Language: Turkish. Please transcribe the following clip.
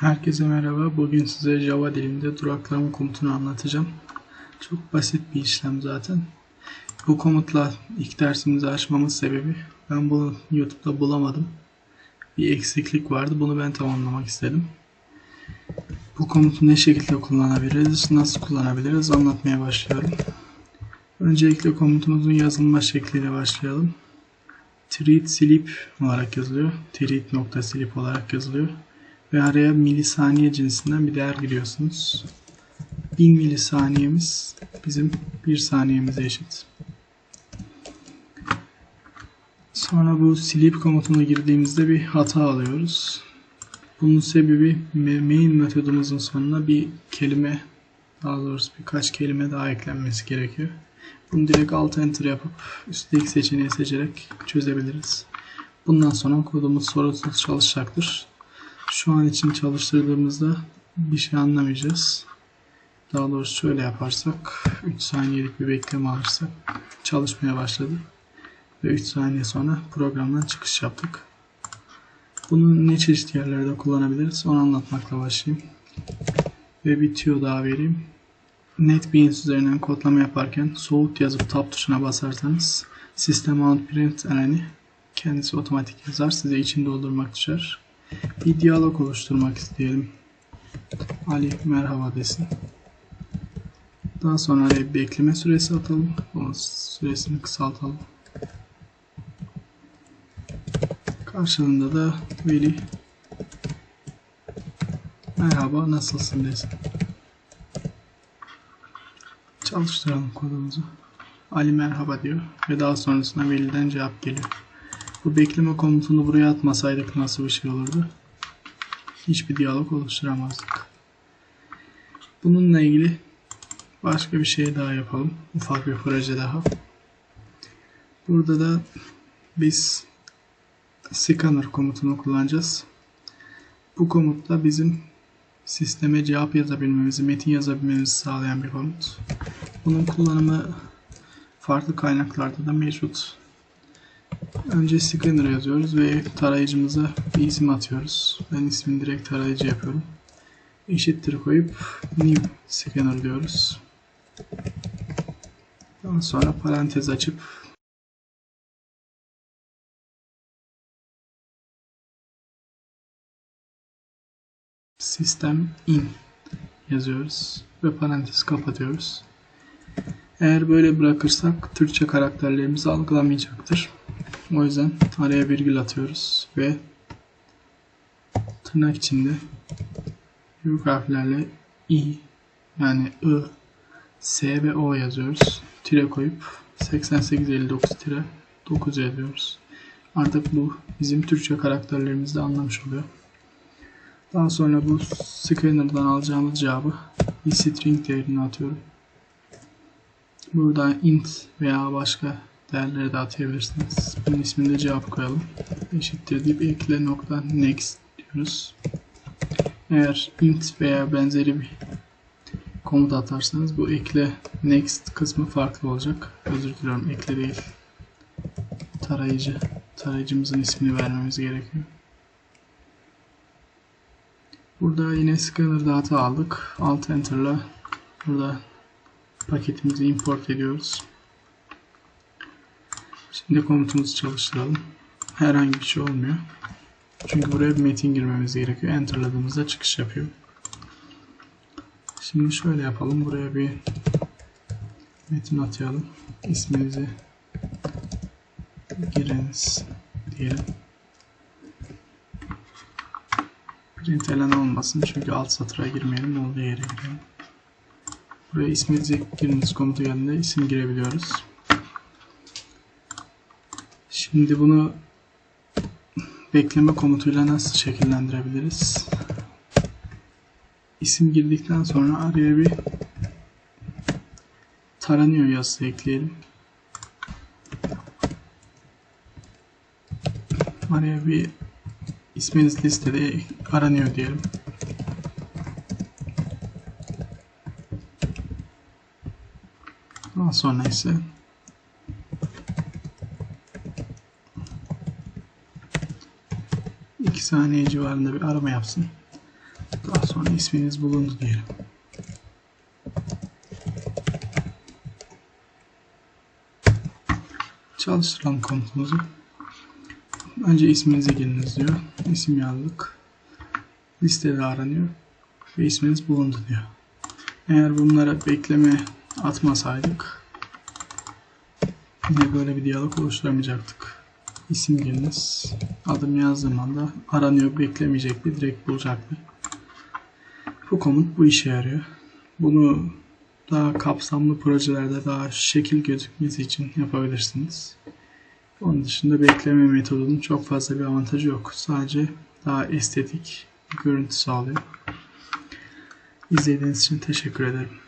Herkese merhaba. Bugün size Java dilinde duraklama komutunu anlatacağım. Çok basit bir işlem zaten. Bu komutla ilk dersimizi açmamız sebebi ben bunu YouTube'da bulamadım. Bir eksiklik vardı. Bunu ben tamamlamak istedim. Bu komutu ne şekilde kullanabiliriz, nasıl kullanabiliriz anlatmaya başlıyorum. Öncelikle komutumuzun yazılma şekliyle başlayalım. Treat sleep olarak yazılıyor. Treat.sleep olarak yazılıyor ve araya milisaniye cinsinden bir değer giriyorsunuz. 1000 milisaniyemiz bizim 1 saniyemize eşit. Sonra bu sleep komutuna girdiğimizde bir hata alıyoruz. Bunun sebebi main metodumuzun sonuna bir kelime daha doğrusu birkaç kelime daha eklenmesi gerekiyor. Bunu direkt alt enter yapıp üstteki seçeneği seçerek çözebiliriz. Bundan sonra kodumuz sorunsuz çalışacaktır. Şu an için çalıştırdığımızda bir şey anlamayacağız. Daha doğrusu şöyle yaparsak 3 saniyelik bir bekleme alırsak çalışmaya başladı. Ve 3 saniye sonra programdan çıkış yaptık. Bunu ne çeşit yerlerde kullanabiliriz onu anlatmakla başlayayım. Ve bir tüyo daha vereyim. NetBeans üzerinden kodlama yaparken soğut yazıp tab tuşuna basarsanız System Out Print En'i kendisi otomatik yazar. Size için doldurmak düşer. Bir diyalog oluşturmak isteyelim. Ali merhaba desin. Daha sonra bir bekleme süresi atalım. Onun süresini kısaltalım. Karşılığında da Veli merhaba nasılsın desin. Çalıştıralım kodumuzu. Ali merhaba diyor ve daha sonrasında Veli'den cevap geliyor. Bu bekleme komutunu buraya atmasaydık nasıl bir şey olurdu? Hiçbir diyalog oluşturamazdık. Bununla ilgili başka bir şey daha yapalım. Ufak bir proje daha. Burada da biz scanner komutunu kullanacağız. Bu komutla bizim sisteme cevap yazabilmemizi, metin yazabilmemizi sağlayan bir komut. Bunun kullanımı farklı kaynaklarda da mevcut. Önce scanner yazıyoruz ve tarayıcımıza bir isim atıyoruz. Ben ismini direkt tarayıcı yapıyorum. Eşittir koyup new scanner diyoruz. Daha sonra parantez açıp sistem in yazıyoruz ve parantez kapatıyoruz. Eğer böyle bırakırsak Türkçe karakterlerimizi algılamayacaktır. O yüzden araya virgül atıyoruz ve tırnak içinde büyük harflerle i yani i, s ve o yazıyoruz. Tire koyup 8859 tire 9 yazıyoruz. Artık bu bizim Türkçe karakterlerimizi de anlamış oluyor. Daha sonra bu scanner'dan alacağımız cevabı bir string değerine atıyorum. Burada int veya başka değerleri de atayabilirsiniz. Bunun ismini de cevap koyalım. Eşittir deyip ekle nokta next diyoruz. Eğer int veya benzeri bir komut atarsanız bu ekle next kısmı farklı olacak. Özür diliyorum ekle değil. Tarayıcı. Tarayıcımızın ismini vermemiz gerekiyor. Burada yine scanner data aldık. Alt enter'la burada paketimizi import ediyoruz. Şimdi komutumuzu çalıştıralım. Herhangi bir şey olmuyor. Çünkü buraya bir metin girmemiz gerekiyor. Enter'ladığımızda çıkış yapıyor. Şimdi şöyle yapalım. Buraya bir metin atayalım. İsminizi giriniz diyelim. Println olmasın çünkü alt satıra girmeyelim. Olduğu yere girelim. Buraya isminizi giriniz komutu geldiğinde isim girebiliyoruz. Şimdi bunu bekleme komutuyla nasıl şekillendirebiliriz? İsim girdikten sonra araya bir taranıyor yazısı ekleyelim. Araya bir isminiz listede aranıyor diyelim. Daha sonra ise 2 saniye civarında bir arama yapsın. Daha sonra isminiz bulundu diyelim. Çalıştıralım komutumuzu. Önce isminize giriniz diyor. İsim yazdık. Listede aranıyor. Ve isminiz bulundu diyor. Eğer bunlara bekleme atmasaydık yine böyle bir diyalog oluşturamayacaktık. İsim giriniz. Adım yazdığım anda aranıyor beklemeyecekti. Direkt bulacaktı. Bu komut bu işe yarıyor. Bunu daha kapsamlı projelerde daha şekil gözükmesi için yapabilirsiniz. Onun dışında bekleme metodunun çok fazla bir avantajı yok. Sadece daha estetik bir görüntü sağlıyor. İzlediğiniz için teşekkür ederim.